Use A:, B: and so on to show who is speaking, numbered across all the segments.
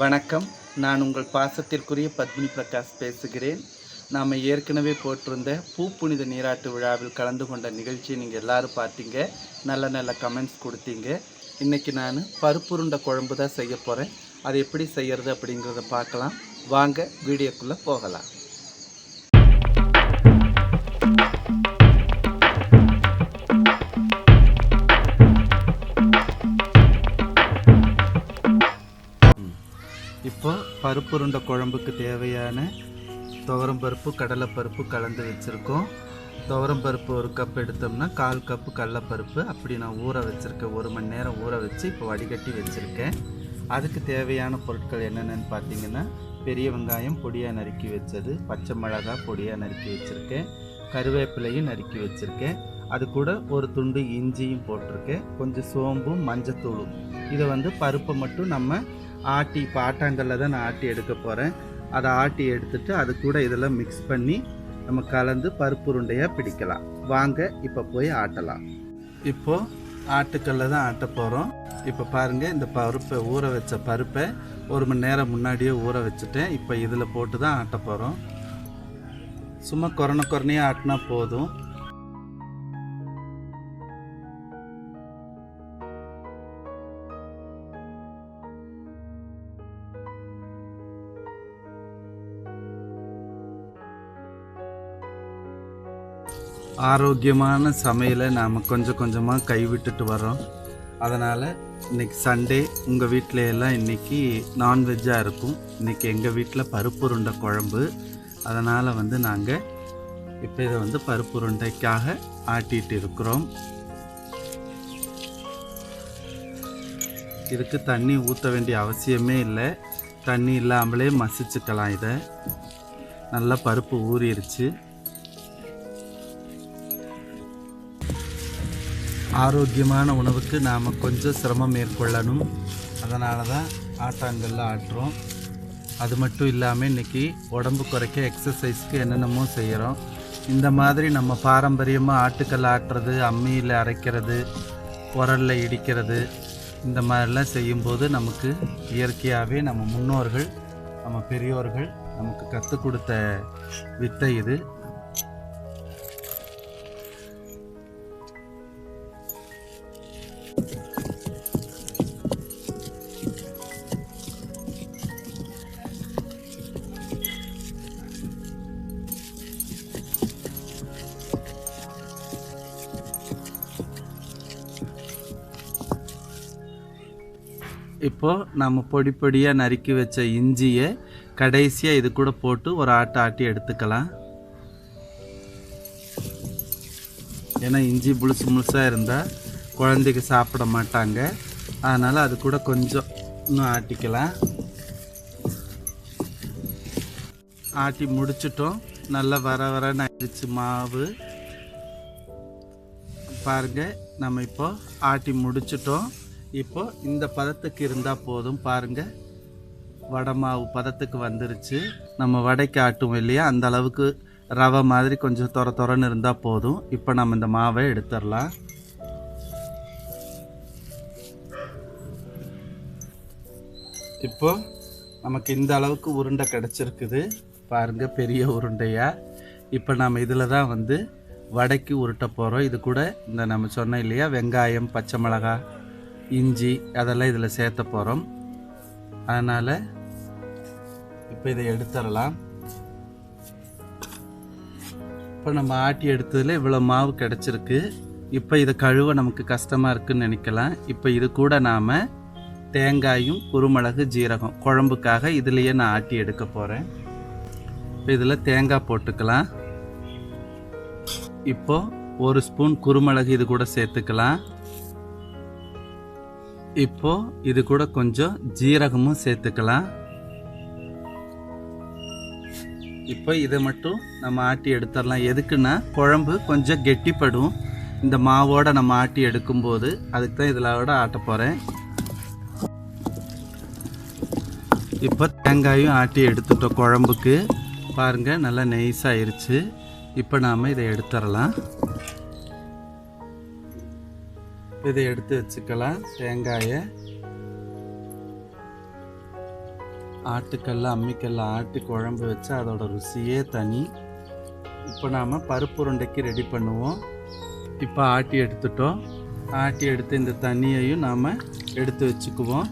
A: வணக்கம். நான் உங்கள் பாசத்திற்குரிய பத்மினி பிரகாஷ் பேசுகிறேன். நாம் ஏற்கனவே போட்டிருந்த பூ புனித நீராட்டு விழாவில் கலந்து கொண்ட நிகழ்ச்சியை நீங்கள் எல்லாரும் பார்த்தீங்க. நல்ல நல்ல கமெண்ட்ஸ் கொடுத்தீங்க. இன்றைக்கி நான் பருப்புருண்டை குழம்பு தான் செய்ய போகிறேன் அதை எப்படி செய்கிறது அப்படிங்கிறத பார்க்கலாம். வாங்க வீடியோக்குள்ளே போகலாம். பருப்புருண்டை குழம்புக்கு தேவையான துவரம்பருப்பு கடலைப்பருப்பு கலந்து வச்சுருக்கோம். துவரம்பருப்பு ஒரு கப் எடுத்தோம்னா கால் கப்பு கடலைப்பருப்பு. அப்படி நான் ஊற வச்சுருக்கேன். ஒரு மணி நேரம் ஊற வச்சு இப்போ வடிகட்டி வச்சுருக்கேன். அதுக்கு தேவையான பொருட்கள் என்னென்னு பார்த்தீங்கன்னா பெரிய வெங்காயம் பொடியாக நறுக்கி வச்சது பச்சை மிளகாய் பொடியாக நறுக்கி வச்சுருக்கேன் கருவேப்பிலையும் நறுக்கி வச்சுருக்கேன். அது கூட ஒரு துண்டு இஞ்சியும் போட்டிருக்கேன். கொஞ்சம் சோம்பும் மஞ்சத்தூளும். இதை வந்து பருப்பை மட்டும் நம்ம ஆட்டி இப்போ ஆட்டாங்கல்ல தான் நான் ஆட்டி எடுக்க போகிறேன் அதை ஆட்டி எடுத்துட்டு அது கூட இதெல்லாம் மிக்ஸ் பண்ணி நம்ம கலந்து பருப்பு உருண்டையாக பிடிக்கலாம். வாங்க இப்போ போய் ஆட்டலாம். இப்போது ஆட்டுக்கல்ல தான் ஆட்ட போகிறோம் இப்போ பாருங்கள் இந்த பருப்பை ஊற வச்ச பருப்பை ஒரு மணி நேரம் முன்னாடியே ஊற வச்சுட்டேன். இப்போ இதில் போட்டு தான் ஆட்ட போகிறோம் சும்மா கொரோனா கொரனையாக ஆட்டினா போதும். ஆரோக்கியமான சமையலை நாம் கொஞ்சம் கொஞ்சமாக கைவிட்டுட்டு வரோம் அதனால் இன்னைக்கு சண்டே உங்கள் வீட்டில எல்லாம் இன்னைக்கு நான்வெஜ்ஜாக இருக்கும். இன்றைக்கி எங்கள் வீட்டில் பருப்பு உருண்டை குழம்பு. அதனால் வந்து நாங்கள் இப்போ இதை வந்து பருப்பு உருண்டைக்காக இருக்கிறோம். இதுக்கு தண்ணி ஊற்ற வேண்டிய அவசியமே இல்லை. தண்ணி இல்லாமலே மசிச்சுக்கலாம் இதை. நல்லா பருப்பு ஊறிடுச்சு ஆரோக்கியமான உணவுக்கு நாம் கொஞ்சம் சிரமம் மேற்கொள்ளணும். அதனால தான் ஆட்டாங்கல்ல ஆட்டுறோம். அது மட்டும் இல்லாமல் இன்றைக்கி உடம்பு குறைக்க எக்ஸசைஸ்க்கு என்னென்னமோ செய்கிறோம் இந்த மாதிரி நம்ம பாரம்பரியமாக ஆட்டுக்கல் ஆட்டுறது அம்மியில் அரைக்கிறது உரலில் இடிக்கிறது இந்த மாதிரிலாம் செய்யும்போது நமக்கு இயற்கையாகவே நம்ம முன்னோர்கள் நம்ம பெரியோர்கள் நமக்கு கற்றுக் கொடுத்த வித்தை இது. இப்போது நம்ம பொடி பொடியாக நறுக்கி வச்ச இஞ்சியை கடைசியாக இது கூட போட்டு ஒரு ஆட்டை ஆட்டி எடுத்துக்கலாம். ஏன்னா இஞ்சி முழுசு முழுசாக இருந்தால் குழந்தைக்கு சாப்பிட மாட்டாங்க. அதனால் அது கூட கொஞ்சம் இன்னும் ஆட்டிக்கலாம். ஆட்டி முடிச்சிட்டோம். நல்லா வர வர ஆயிடுச்சு மாவு. பாருங்கள் நம்ம இப்போ ஆட்டி முடிச்சிட்டோம். இப்போ இந்த பதத்துக்கு இருந்தால் போதும் பாருங்கள் வடை மாவு பதத்துக்கு வந்துருச்சு. நம்ம வடைக்கு ஆட்டும் இல்லையா? அந்த அளவுக்கு ரவை மாதிரி கொஞ்சம் தொர தொரன்னு இருந்தால் போதும். இப்போ நம்ம இந்த மாவை எடுத்துடலாம். இப்போ நமக்கு இந்த அளவுக்கு உருண்டை கிடச்சிருக்குது. பாருங்கள் பெரிய உருண்டையாக இப்போ நம்ம இதில் தான் வந்து வடைக்கு உருட்ட போகிறோம் இது கூட இந்த நம்ம சொன்னோம் இல்லையா? வெங்காயம் பச்சை மிளகாய் இஞ்சி அதெல்லாம் இதில் சேர்த்த போகிறோம். அதனால் இப்போ இதை எடுத்துடலாம். இப்போ நம்ம ஆட்டி எடுத்ததில் இவ்வளோ மாவு கிடச்சிருக்கு. இப்போ இதை கழுவ நமக்கு கஷ்டமாக இருக்குதுன்னு நினைக்கலாம். இப்போ இது கூட நாம் தேங்காயும் குருமிளகு ஜீரகம் குழம்புக்காக இதுலேயே நான் ஆட்டி எடுக்க போகிறேன். இப்போ இதில் தேங்காய் போட்டுக்கலாம். இப்போது ஒரு ஸ்பூன் குருமிளகு இது கூட சேர்த்துக்கலாம். இப்போ இது கூட கொஞ்சம் ஜீரகமும் சேர்த்துக்கலாம். இப்போ இதை மட்டும் நம்ம ஆட்டி எடுத்துடலாம். எதுக்குன்னா குழம்பு கொஞ்சம் கெட்டிப்படும். இந்த மாவோட நம்ம ஆட்டி எடுக்கும்போது அதுக்கு தான் இதில் விட ஆட்ட போகிறேன் இப்போ தேங்காயும் ஆட்டி எடுத்துட்டோம் குழம்புக்கு. பாருங்கள் நல்லா நெய்ஸாயிருச்சு இப்போ நாம் இதை எடுத்துடலாம். இதை எடுத்து வச்சுக்கலாம். தேங்காயை. ஆட்டுக்கல்ல அம்மிக்கல்ல ஆட்டி குழம்பு வச்சு அதோட ருசியே தனி. இப்போ நாம் பருப்பு உருண்டைக்கு ரெடி பண்ணுவோம். இப்போ ஆட்டி எடுத்துட்டோம். ஆட்டி எடுத்து இந்த தண்ணியையும் நாம் எடுத்து வச்சுக்குவோம்.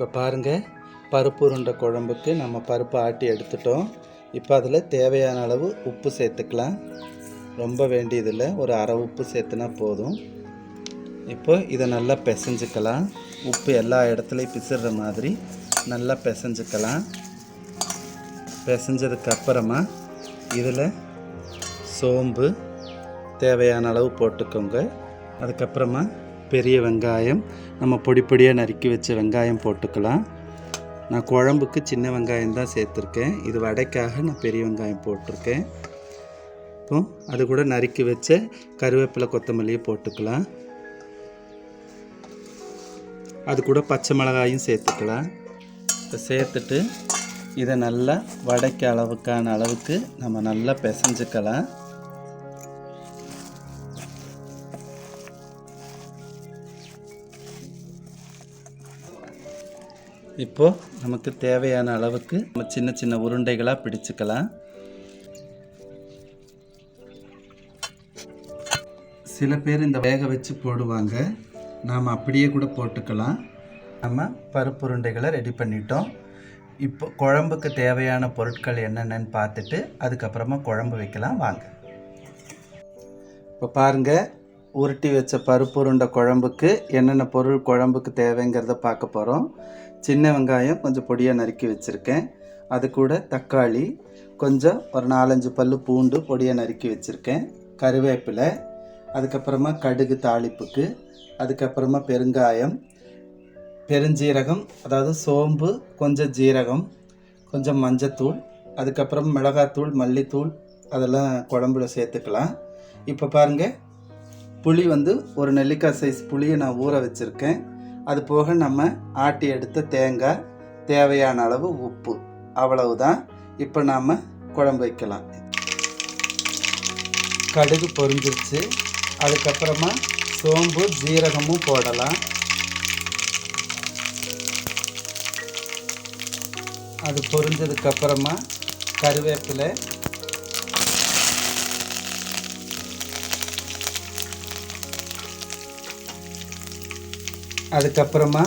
A: இப்போ பாருங்கள் பருப்பு உருண்டை குழம்புக்கு நம்ம பருப்பு ஆட்டி எடுத்துட்டோம். இப்போ அதில் தேவையான அளவு உப்பு சேர்த்துக்கலாம். ரொம்ப வேண்டியதில் ஒரு அரை உப்பு சேர்த்துனா போதும். இப்போ இதை நல்லா பிசைஞ்சுக்கலாம். உப்பு எல்லா இடத்துலையும் பிசுற மாதிரி நல்லா பிசைஞ்சுக்கலாம். பிசைஞ்சதுக்கப்புறமா இதில் சோம்பு தேவையான அளவு போட்டுக்கோங்க. அதுக்கப்புறமா பெரிய வெங்காயம் நம்ம பொடி பொடியாக நறுக்கி வச்ச வெங்காயம் போட்டுக்கலாம். நான் குழம்புக்கு சின்ன வெங்காயம் தான் சேர்த்துருக்கேன். இது வடைக்காக நான் பெரிய வெங்காயம் போட்டிருக்கேன். இப்போ அது கூட நறுக்கி வச்ச கருவேப்பிலை கொத்தமல்லியை போட்டுக்கலாம். அது கூட பச்சை மிளகாயும் சேர்த்துக்கலாம். இப்போ சேர்த்துட்டு இதை நல்லா வடைக்கு அளவுக்கான அளவுக்கு நம்ம நல்லா பிசைஞ்சுக்கலாம். இப்போது நமக்கு தேவையான அளவுக்கு நம்ம சின்ன சின்ன உருண்டைகளாக பிடிச்சுக்கலாம். சில பேர் இந்த வேக வச்சு போடுவாங்க. நாம் அப்படியே கூட போட்டுக்கலாம். நம்ம பருப்பு உருண்டைகளை ரெடி பண்ணிட்டோம். இப்போ குழம்புக்கு தேவையான பொருட்கள் என்னென்னு பார்த்துட்டு அதுக்கப்புறமா குழம்பு வைக்கலாம். வாங்க. இப்போ பாருங்கள் உருட்டி வச்ச பருப்பு உருண்டை குழம்புக்கு என்னென்ன பொருள் குழம்புக்கு தேவைங்கிறத பார்க்க போகிறோம் சின்ன வெங்காயம் கொஞ்சம் பொடியாக நறுக்கி வச்சுருக்கேன். அது கூட தக்காளி கொஞ்சம் ஒரு நாலஞ்சு பல் பூண்டு பொடியாக நறுக்கி வச்சுருக்கேன். கருவேப்பிலை அதுக்கப்புறமா கடுகு தாளிப்புக்கு அதுக்கப்புறமா பெருங்காயம் பெருஞ்சீரகம் அதாவது சோம்பு கொஞ்சம் ஜீரகம் கொஞ்சம் மஞ்சத்தூள் அதுக்கப்புறம் மிளகாத்தூள் மல்லித்தூள் அதெல்லாம் குழம்புல சேர்த்துக்கலாம். இப்போ பாருங்கள் புளி வந்து ஒரு நெல்லிக்காய் சைஸ் புளியை நான் ஊற வச்சுருக்கேன். அது போக நம்ம ஆட்டி எடுத்த தேங்காய் தேவையான அளவு உப்பு. அவ்வளவுதான். இப்போ நாம் குழம்பு வைக்கலாம். கடுகு பொரிஞ்சிருச்சு. அதுக்கப்புறமா சோம்பு ஜீரகமும் போடலாம். அது பொரிஞ்சதுக்கப்புறமா கருவேப்பிலை அதுக்கப்புறமா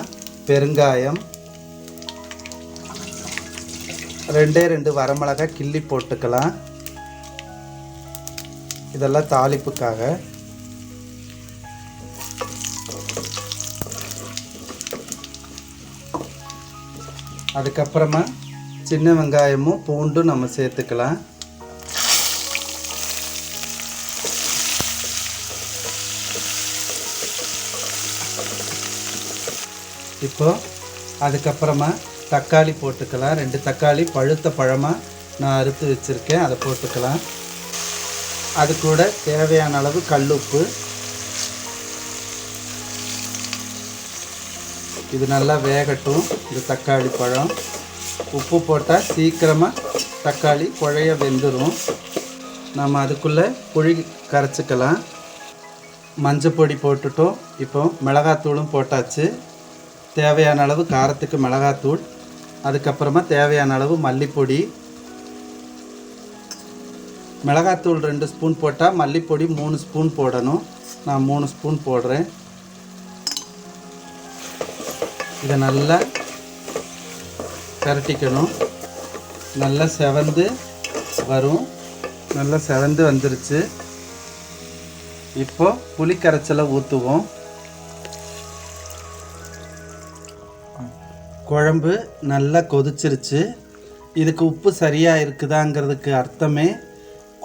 A: பெருங்காயம் ரெண்டே ரெண்டு வரமிளகாய் கிள்ளி போட்டுக்கலாம். இதெல்லாம் தாளிப்புக்காக. அதுக்கப்புறமா சின்ன வெங்காயமும் பூண்டும் நம்ம சேர்த்துக்கலாம். இப்போ அதுக்கப்புறமா தக்காளி போட்டுக்கலாம். ரெண்டு தக்காளி பழுத்த பழமாக நான் அறுத்து வச்சுருக்கேன். அதை போட்டுக்கலாம். அது கூட தேவையான அளவு கல்லுப்பு. இது நல்லா வேகட்டும் இந்த தக்காளி பழம். உப்பு போட்டால் சீக்கிரமாக தக்காளி குழைய வெந்துடும் நம்ம அதுக்குள்ளே புழி கரைச்சிக்கலாம். மஞ்சள் பொடி போட்டுட்டோம். இப்போ மிளகாத்தூளும் போட்டாச்சு. தேவையான அளவு காரத்துக்கு மிளகாத்தூள் அதுக்கப்புறமா தேவையான அளவு மல்லிப்பொடி. மிளகாத்தூள் ரெண்டு ஸ்பூன் போட்டால் மல்லிப்பொடி மூணு ஸ்பூன் போடணும். நான் மூணு ஸ்பூன் போடுறேன். இதை நல்லா பரட்டிக்கணும். நல்லா செவந்து வரும். நல்லா செவந்து வந்துருச்சு. இப்போ புளி கரைச்சலை ஊற்றுவோம் குழம்பு நல்லா கொதிச்சிருச்சு. இதுக்கு உப்பு சரியாக இருக்குதாங்கிறதுக்கு அர்த்தமே.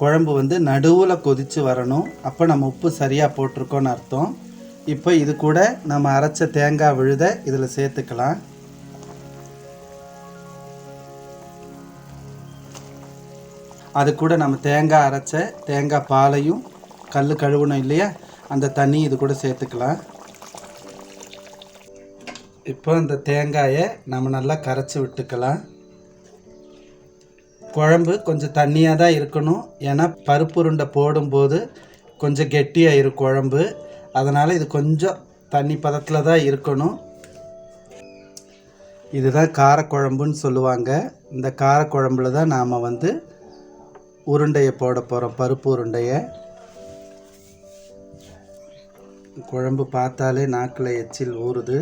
A: குழம்பு வந்து நடுவில் கொதித்து வரணும். அப்போ நம்ம உப்பு சரியாக போட்டிருக்கோன்னு அர்த்தம். இப்போ இது கூட நம்ம அரைச்ச தேங்காய் விழுத இதில் சேர்த்துக்கலாம். அது கூட நம்ம தேங்காய் அரைச்ச தேங்காய் பாலையும் கல் கழுவணும் இல்லையா? அந்த தண்ணி இது கூட சேர்த்துக்கலாம். இப்போ இந்த தேங்காயை நம்ம நல்லா கரைச்சி விட்டுக்கலாம். குழம்பு கொஞ்சம் தண்ணியாக தான் இருக்கணும். ஏன்னா பருப்பு உருண்டை போடும்போது கொஞ்சம் கெட்டியாயிரும் குழம்பு. அதனால் இது கொஞ்சம் தண்ணி பதத்தில் தான் இருக்கணும். இதுதான் காரக்குழம்புன்னு சொல்லுவாங்க. இந்த காரக்குழம்புல தான் நாம் வந்து உருண்டையை போட போகிறோம் பருப்பு உருண்டையை. குழம்பு பார்த்தாலே நாக்கில் எச்சில் ஊறுது.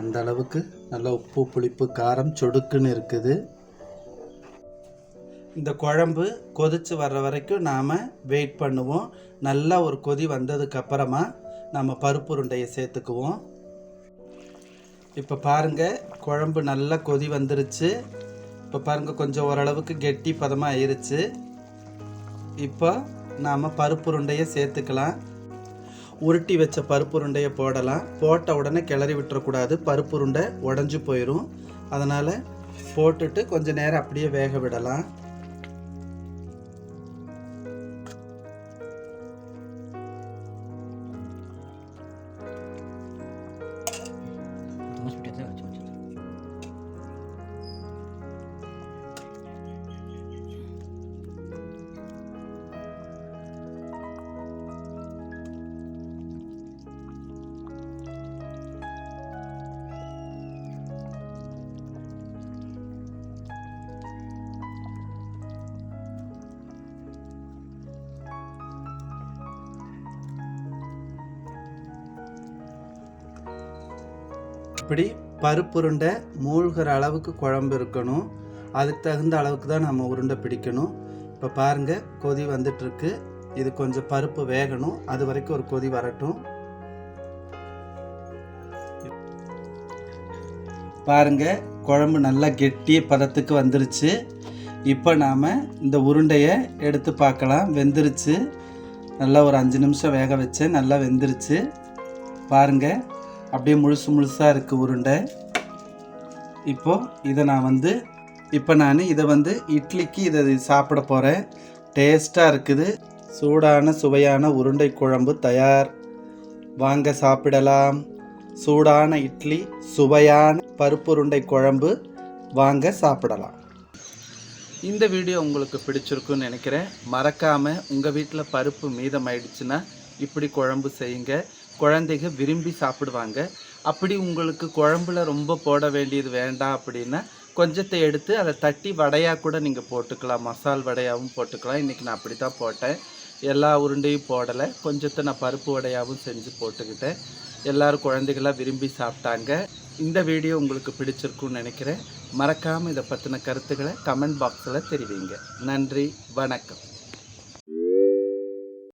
A: அந்த அளவுக்கு நல்ல உப்பு புளிப்பு காரம் சொடுக்குன்னு இருக்குது. இந்த குழம்பு கொதிச்சு வர்ற வரைக்கும் நாம் வெயிட் பண்ணுவோம். நல்லா ஒரு கொதி வந்ததுக்கப்புறமா நம்ம பருப்பு உருண்டையை சேர்த்துக்குவோம். இப்போ பாருங்கள் குழம்பு நல்லா கொதி வந்துருச்சு. இப்போ பாருங்கள் கொஞ்சம் ஓரளவுக்கு கெட்டி பதமாக ஆயிருச்சு. இப்போ நாம் பருப்பு உருண்டையை சேர்த்துக்கலாம். உருட்டி வச்ச பருப்பு உருண்டையை போடலாம். போட்ட உடனே கிளறி விட்டுறக்கூடாது. பருப்பு உருண்டை உடஞ்சி போயிடும் அதனால் போட்டுட்டு கொஞ்சம் நேரம் அப்படியே வேக விடலாம். இப்படி பருப்பு உருண்டை மூழ்கிற அளவுக்கு குழம்பு இருக்கணும். அதுக்கு தகுந்த அளவுக்கு தான் நம்ம உருண்டை பிடிக்கணும். இப்போ பாருங்கள் கொதி வந்துட்டுருக்கு. இது கொஞ்சம் பருப்பு வேகணும். அது வரைக்கும் ஒரு கொதி வரட்டும். பாருங்க குழம்பு நல்லா கெட்டிய பதத்துக்கு வந்துருச்சு. இப்போ நாம் இந்த உருண்டையை எடுத்து பார்க்கலாம். வெந்துருச்சு. நல்லா ஒரு அஞ்சு நிமிஷம் வேக வச்சேன் நல்லா வெந்துருச்சு. பாருங்க அப்படியே முழுசு முழுசாக இருக்குது உருண்டை. இப்போது இதை நான் வந்து இப்போ நான் இதை வந்து இட்லிக்கு இதை சாப்பிட போகிறேன் டேஸ்ட்டாக இருக்குது. சூடான சுவையான உருண்டை குழம்பு தயார். வாங்க சாப்பிடலாம். சூடான இட்லி சுவையான பருப்பு உருண்டை குழம்பு. வாங்க சாப்பிடலாம். இந்த வீடியோ உங்களுக்கு பிடிச்சிருக்குன்னு நினைக்கிறேன். மறக்காமல் உங்கள் வீட்டில் பருப்பு மீதமாயிடுச்சுன்னா இப்படி குழம்பு செய்யுங்க. குழந்தைங்க விரும்பி சாப்பிடுவாங்க. அப்படி உங்களுக்கு குழம்புல ரொம்ப போட வேண்டியது வேண்டாம் அப்படின்னா கொஞ்சத்தை எடுத்து அதை தட்டி வடையாக கூட நீங்கள் போட்டுக்கலாம். மசால் வடையாகவும் போட்டுக்கலாம். இன்றைக்கி நான் அப்படி தான் போட்டேன். எல்லா உருண்டையும் போடலை. கொஞ்சத்தை நான் பருப்பு வடையாகவும் செஞ்சு போட்டுக்கிட்டேன். எல்லோரும் குழந்தைகளாக விரும்பி சாப்பிட்டாங்க. இந்த வீடியோ உங்களுக்கு பிடிச்சிருக்குன்னு நினைக்கிறேன். மறக்காமல் இதை பற்றின கருத்துக்களை கமெண்ட் பாக்ஸில் தெரிவிங்க. நன்றி வணக்கம்.